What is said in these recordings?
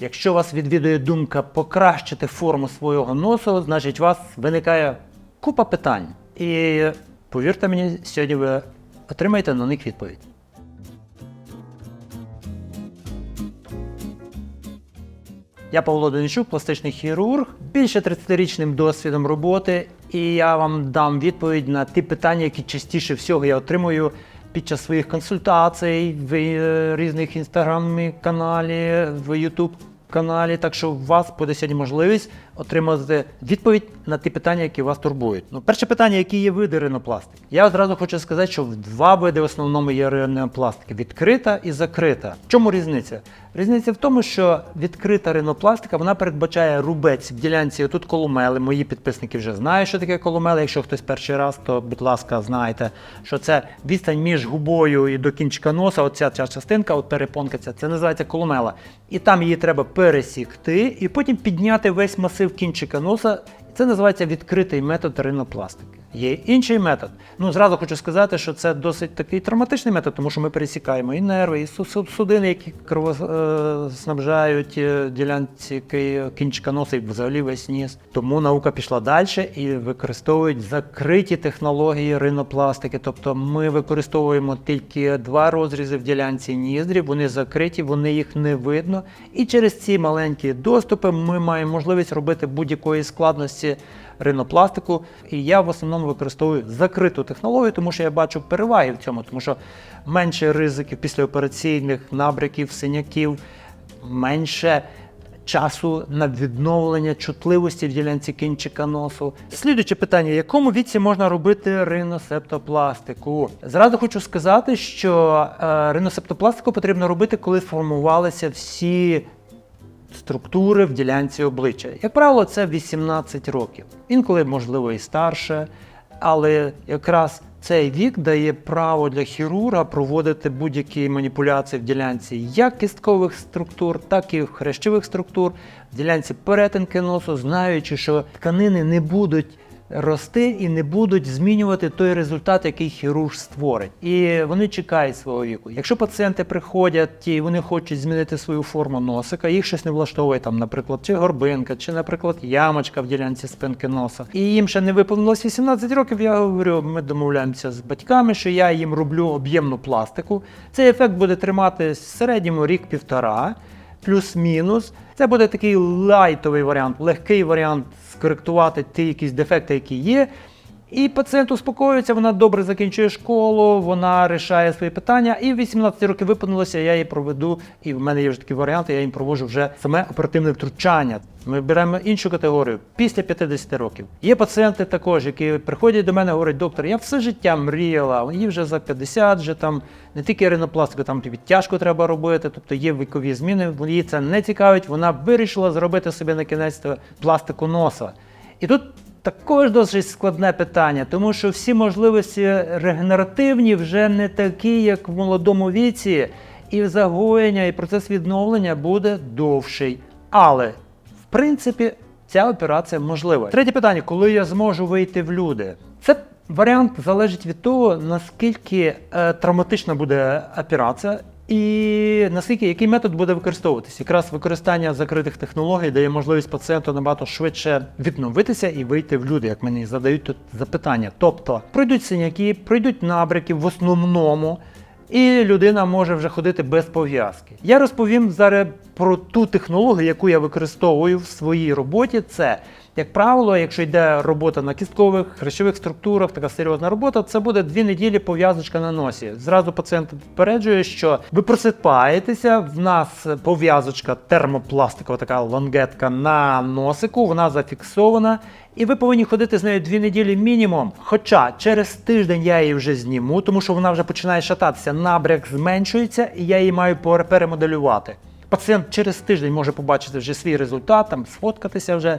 Якщо вас відвідує думка покращити форму свого носу, значить у вас виникає купа питань. І повірте мені, сьогодні ви отримаєте на них відповідь. Я Павло Донічук, пластичний хірург, більше 30-річним досвідом роботи, і я вам дам відповідь на ті питання, які частіше всього я отримую під час своїх консультацій в е, різних інстаграм-каналі, в Ютуб каналі. Так що у вас буде сьогодні можливість отримати відповідь на ті питання, які вас турбують. Ну, перше питання, які є види ринопластики. Я одразу хочу сказати, що в два види в основному є ринопластики: відкрита і закрита. В чому різниця? Різниця в тому, що відкрита ринопластика вона передбачає рубець в ділянці тут коломели. Мої підписники вже знають, що таке коломели. Якщо хтось перший раз, то будь ласка, знайте, що це відстань між губою і до кінчика носа. Оця ця частинка, от перепонка, ця, це називається коломела. І там її треба пересікти, і потім підняти весь масив кінчика носа. Це називається відкритий метод ринопластики. Є інший метод. Ну зразу хочу сказати, що це досить такий травматичний метод, тому що ми пересікаємо і нерви, і су- су- судини, які кровоснабжають е, ділянці кінчика носа і взагалі весь ніс. Тому наука пішла далі і використовують закриті технології ринопластики. Тобто ми використовуємо тільки два розрізи в ділянці ніздрів, вони закриті, вони їх не видно. І через ці маленькі доступи ми маємо можливість робити будь-якої складності ринопластику. І я в основному використовую закриту технологію, тому що я бачу переваги в цьому, тому що менше ризиків післяопераційних набряків, синяків, менше. Часу на відновлення чутливості в ділянці кінчика носу. Слідуюче питання: в якому віці можна робити риносептопластику? Зразу хочу сказати, що е, риносептопластику потрібно робити, коли сформувалися всі структури в ділянці обличчя. Як правило, це 18 років. Інколи, можливо, і старше, але якраз цей вік дає право для хірурга проводити будь-які маніпуляції в ділянці як кісткових структур, так і хрящових структур, в ділянці перетинки носу, знаючи, що тканини не будуть рости і не будуть змінювати той результат, який хірург створить. І вони чекають свого віку. Якщо пацієнти приходять і вони хочуть змінити свою форму носика, їх щось не влаштовує, там, наприклад, чи горбинка, чи, наприклад, ямочка в ділянці спинки носа, і їм ще не виповнилось 18 років, я говорю, ми домовляємося з батьками, що я їм роблю об'ємну пластику. Цей ефект буде тримати в середньому рік-півтора плюс-мінус. Це буде такий лайтовий варіант, легкий варіант скоректувати ті якісь дефекти, які є. І пацієнт успокоюється, вона добре закінчує школу, вона рішає свої питання. І в 18 років виповнилося, я її проведу. І в мене є вже такі варіанти, я їм проводжу вже саме оперативне втручання. Ми беремо іншу категорію після 50 років. Є пацієнти також, які приходять до мене говорять, доктор, я все життя мріяла, їй вже за 50, вже там не тільки ринопластику, там відтяжку треба робити, тобто є вікові зміни. Її це не цікавить. Вона вирішила зробити собі на кінець пластику носа. І тут також досить складне питання, тому що всі можливості регенеративні вже не такі, як в молодому віці, і загоєння, і процес відновлення буде довший. Але в принципі ця операція можлива. Третє питання: коли я зможу вийти в люди? Це варіант залежить від того, наскільки е, травматична буде операція. І наскільки який метод буде використовуватися? Якраз використання закритих технологій дає можливість пацієнту набагато швидше відновитися і вийти в люди, як мені задають тут запитання. Тобто пройдуть синяки, пройдуть набряки в основному, і людина може вже ходити без пов'язки. Я розповім зараз про ту технологію, яку я використовую в своїй роботі. Це як правило, якщо йде робота на кісткових, хрящових структурах, така серйозна робота, це буде дві неділі пов'язочка на носі. Зразу пацієнт попереджує, що ви просипаєтеся, в нас пов'язочка термопластикова, така лонгетка на носику, вона зафіксована. І ви повинні ходити з нею дві неділі мінімум. Хоча через тиждень я її вже зніму, тому що вона вже починає шататися, набряк зменшується, і я її маю пере- перемоделювати. Пацієнт через тиждень може побачити вже свій результат, там сфоткатися вже,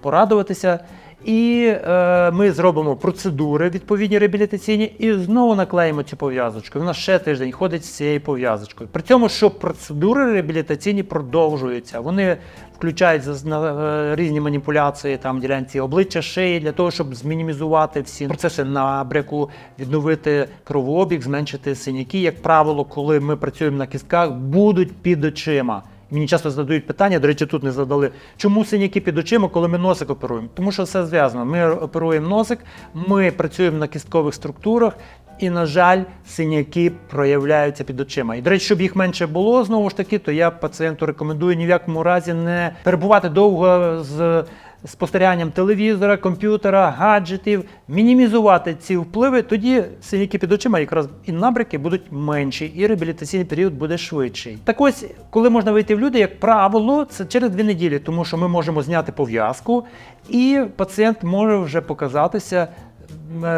порадуватися. І е, ми зробимо процедури відповідні реабілітаційні і знову наклеїмо цю пов'язочку. Вона ще тиждень ходить з цією пов'язочкою. При цьому, що процедури реабілітаційні продовжуються. Вони включають е, різні маніпуляції там ділянці обличчя, шиї для того, щоб змінімізувати всі процеси набряку, відновити кровообіг, зменшити синяки. Як правило, коли ми працюємо на кістках, будуть під очима. Мені часто задають питання, до речі, тут не задали, чому синяки під очима, коли ми носик оперуємо? Тому що все зв'язано. Ми оперуємо носик, ми працюємо на кісткових структурах, і, на жаль, синяки проявляються під очима. І, до речі, щоб їх менше було, знову ж таки, то я пацієнту рекомендую ні в якому разі не перебувати довго з спостеріганням телевізора, комп'ютера, гаджетів, мінімізувати ці впливи, тоді синяки під очима якраз і набряки будуть менші, і реабілітаційний період буде швидший. Так ось, коли можна вийти в люди, як правило, це через дві неділі, тому що ми можемо зняти пов'язку, і пацієнт може вже показатися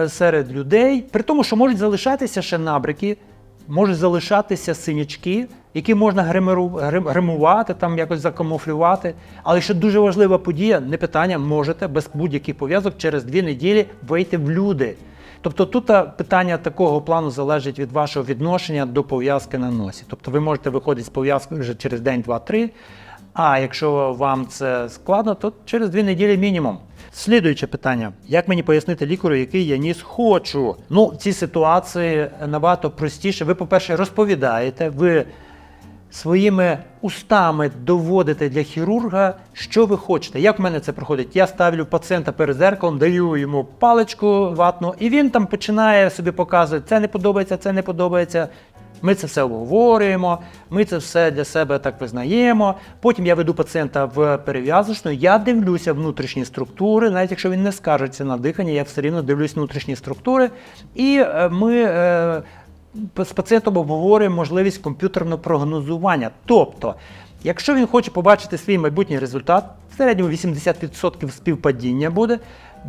серед людей, при тому, що можуть залишатися ще набряки, можуть залишатися синячки, які можна гримеру- грим- гримувати, там якось закамуфлювати. Але ще дуже важлива подія, не питання, можете без будь-яких пов'язок через дві неділі вийти в люди. Тобто тут питання такого плану залежить від вашого відношення до пов'язки на носі. Тобто ви можете виходити з пов'язкою вже через день, два, три. А якщо вам це складно, то через дві неділі мінімум. Слідуюче питання: як мені пояснити лікарю, який я ніс хочу? Ну, в цій ситуації набагато простіше. Ви, по-перше, розповідаєте, ви своїми устами доводите для хірурга, що ви хочете. Як в мене це проходить? Я ставлю пацієнта перед зеркалом, даю йому паличку ватну, і він там починає собі показувати, це не подобається, це не подобається. Ми це все обговорюємо, ми це все для себе так визнаємо. Потім я веду пацієнта в перев'язочну, я дивлюся внутрішні структури, навіть якщо він не скаржиться на дихання, я все рівно дивлюсь внутрішні структури. І е, ми е, з пацієнтом обговорюємо можливість комп'ютерного прогнозування. Тобто, якщо він хоче побачити свій майбутній результат, в середньому 80% співпадіння буде,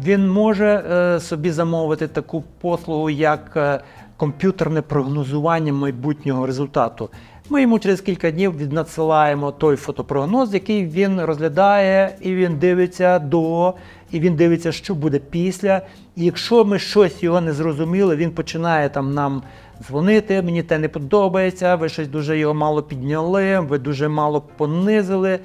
він може е, собі замовити таку послугу, як комп'ютерне прогнозування майбутнього результату. Ми йому через кілька днів віднадсилаємо той фотопрогноз, який він розглядає, і він дивиться до, і він дивиться, що буде після. І якщо ми щось його не зрозуміли, він починає там нам дзвонити, мені те не подобається, ви щось дуже його мало підняли, ви дуже мало понизили.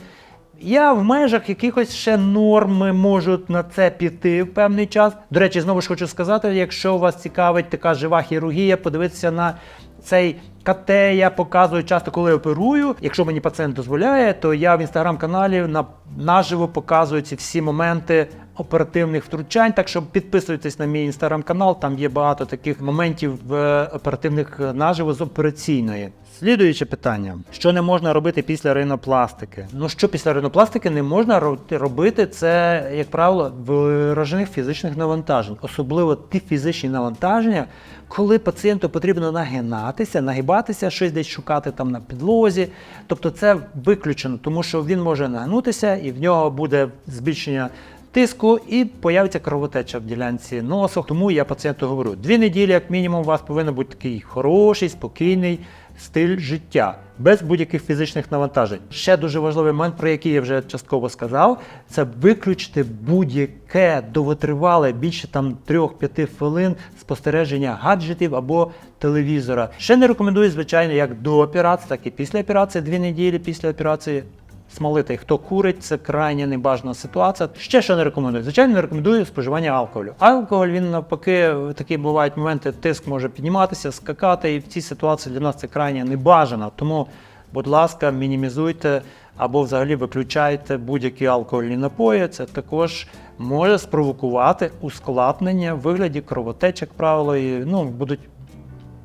Я в межах якихось ще норми можу на це піти в певний час. До речі, знову ж хочу сказати, якщо вас цікавить така жива хірургія, подивитися на цей КТ, я показую часто, коли оперую. Якщо мені пацієнт дозволяє, то я в інстаграм-каналі на, наживо показую ці всі моменти оперативних втручань. Так що підписуйтесь на мій інстаграм-канал, там є багато таких моментів е, оперативних е, наживо з операційної. Слідуюче питання: що не можна робити після ринопластики? Ну що після ринопластики не можна ро- робити, це, як правило, виражених фізичних навантажень, особливо ті фізичні навантаження, коли пацієнту потрібно нагинатися, нагибатися, щось десь шукати там на підлозі. Тобто це виключено, тому що він може нагнутися і в нього буде збільшення тиску і появиться кровотеча в ділянці носу. Тому я пацієнту говорю, дві неділі, як мінімум, у вас повинен бути такий хороший, спокійний стиль життя, без будь-яких фізичних навантажень. Ще дуже важливий момент, про який я вже частково сказав, це виключити будь-яке довготривале, більше там 3-5 хвилин спостереження гаджетів або телевізора. Ще не рекомендую, звичайно, як до операції, так і після операції, дві неділі після операції смолити. Хто курить, це крайня небажана ситуація. Ще що не рекомендую. Звичайно, не рекомендую споживання алкоголю. Алкоголь він навпаки, такі бувають моменти, тиск може підніматися, скакати, і в цій ситуації для нас це крайня небажано. Тому, будь ласка, мінімізуйте або взагалі виключайте будь-які алкогольні напої. Це також може спровокувати ускладнення в вигляді кровотеч, як правило, і ну будуть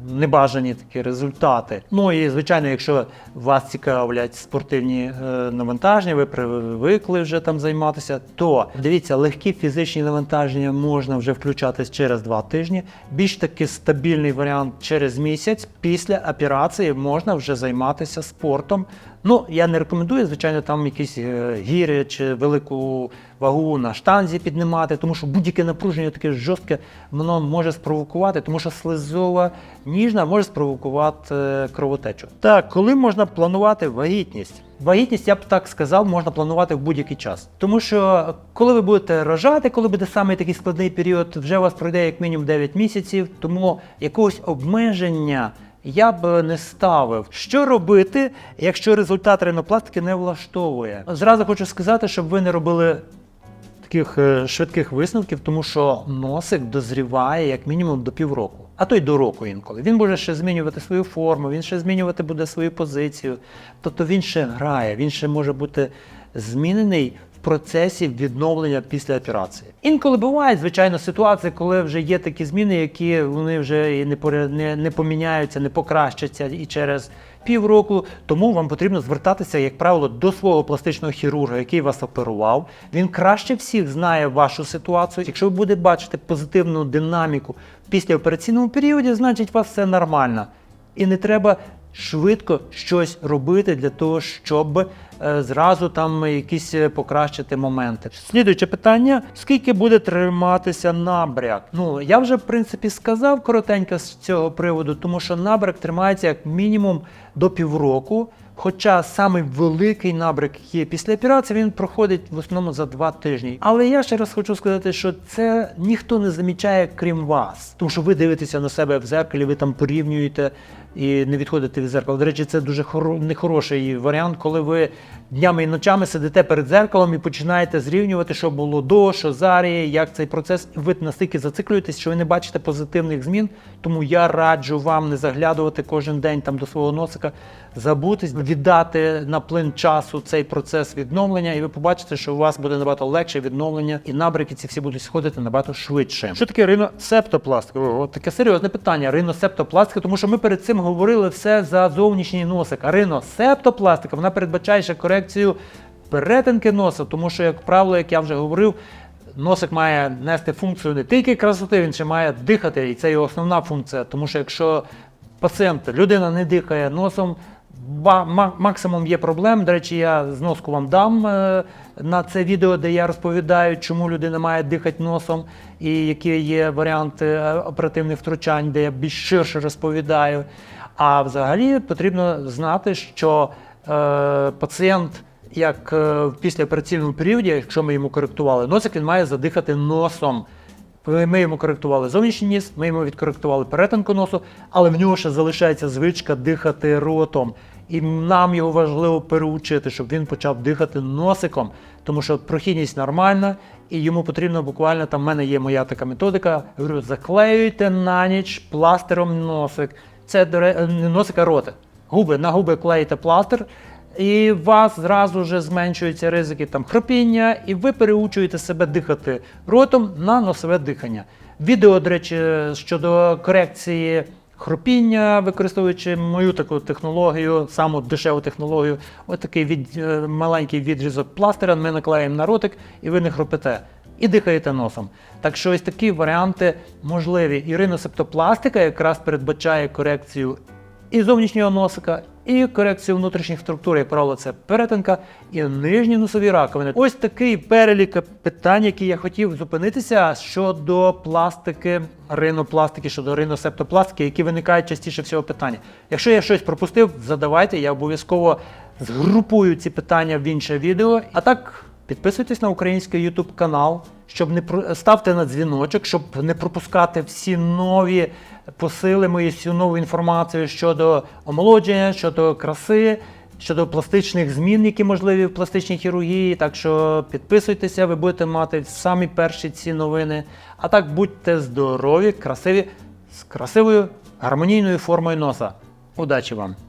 небажані такі результати. Ну і звичайно, якщо вас цікавлять спортивні е, навантаження, ви привикли вже там займатися, то дивіться, легкі фізичні навантаження можна вже включатись через два тижні. Більш таки стабільний варіант через місяць. Після операції можна вже займатися спортом. Ну, я не рекомендую, звичайно, там якісь е, гіри чи велику вагу на штанзі піднімати, тому що будь-яке напруження таке жорстке, воно може спровокувати, тому що слизова ніжна може спровокувати е, кровотечу. Так, коли можна планувати вагітність? Вагітність, я б так сказав, можна планувати в будь-який час. Тому що коли ви будете рожати, коли буде саме такий складний період, вже у вас пройде як мінімум 9 місяців, тому якогось обмеження я б не ставив. Що робити, якщо результат ринопластики не влаштовує? Зразу хочу сказати, щоб ви не робили таких е, швидких висновків, тому що носик дозріває як мінімум до півроку. А то й до року інколи. Він може ще змінювати свою форму, він ще змінювати буде свою позицію. Тобто він ще грає, він ще може бути змінений в процесі відновлення після операції. Інколи бувають, звичайно, ситуації, коли вже є такі зміни, які вони вже і не, не, не поміняються, не покращаться і через півроку. Тому вам потрібно звертатися, як правило, до свого пластичного хірурга, який вас оперував. Він краще всіх знає вашу ситуацію. Якщо ви будете бачити позитивну динаміку в післяопераційному періоді, значить у вас все нормально. І не треба швидко щось робити для того, щоб е, зразу там якісь е, покращити моменти. Слідуюче питання: скільки буде триматися набряк? Ну я вже в принципі сказав коротенько з цього приводу, тому що набряк тримається як мінімум до півроку. Хоча самий великий набряк, який є після операції, він проходить в основному за два тижні. Але я ще раз хочу сказати, що це ніхто не замічає, крім вас. Тому що ви дивитеся на себе в зеркалі, ви там порівнюєте і не відходите від зеркала. До речі, це дуже хоро- нехороший варіант, коли ви днями і ночами сидите перед зеркалом і починаєте зрівнювати, що було до, що зараз, як цей процес. Ви настільки зациклюєтесь, що ви не бачите позитивних змін. Тому я раджу вам не заглядувати кожен день там до свого носика, забутись, віддати на плин часу цей процес відновлення, і ви побачите, що у вас буде набагато легше відновлення, і набряки ці всі будуть сходити набагато швидше. Що таке риносептопластика? О, таке серйозне питання. Риносептопластика, тому що ми перед цим говорили все за зовнішній носик. А риносептопластика вона передбачає ще корекцію перетинки носа, тому що, як правило, як я вже говорив. Носик має нести функцію не тільки красоти, він ще має дихати, і це його основна функція. Тому що якщо пацієнт, людина не дихає носом, максимум є проблем. До речі, я зноску вам дам е, на це відео, де я розповідаю, чому людина має дихати носом і які є варіанти е, оперативних втручань, де я більш ширше розповідаю. А взагалі потрібно знати, що е, пацієнт як е, в післяопераційному періоді, якщо ми йому коректували носик, він має задихати носом. Ми йому коректували зовнішній ніс, ми йому відкоректували перетинку носу, але в нього ще залишається звичка дихати ротом. І нам його важливо переучити, щоб він почав дихати носиком, тому що прохідність нормальна, і йому потрібно буквально там в мене є моя така методика. Я Говорю, заклеюйте на ніч пластером носик. Це до ре- не носик, а роти. Губи на губи клеїте пластир, і у вас зразу вже зменшуються ризики там хропіння, і ви переучуєте себе дихати ротом на носове дихання. Відео, до речі, щодо корекції хропіння, використовуючи мою таку технологію, саму дешеву технологію, ось такий від, е, маленький відрізок пластира, ми наклеїмо на ротик, і ви не хропите. І дихаєте носом. Так що ось такі варіанти можливі. І риносептопластика якраз передбачає корекцію і зовнішнього носика, і корекцію внутрішніх структур, як правило, це перетинка і нижні носові раковини. Ось такий перелік питань, які я хотів зупинитися щодо пластики, ринопластики, щодо риносептопластики, які виникають частіше всього питання. Якщо я щось пропустив, задавайте, я обов'язково згрупую ці питання в інше відео. А так. Підписуйтесь на український YouTube канал, щоб не ставте на дзвіночок, щоб не пропускати всі нові посили і всю нову інформацію щодо омолодження, щодо краси, щодо пластичних змін, які можливі в пластичній хірургії. Так що підписуйтеся, ви будете мати самі перші ці новини. А так будьте здорові, красиві, з красивою гармонійною формою носа. Удачі вам!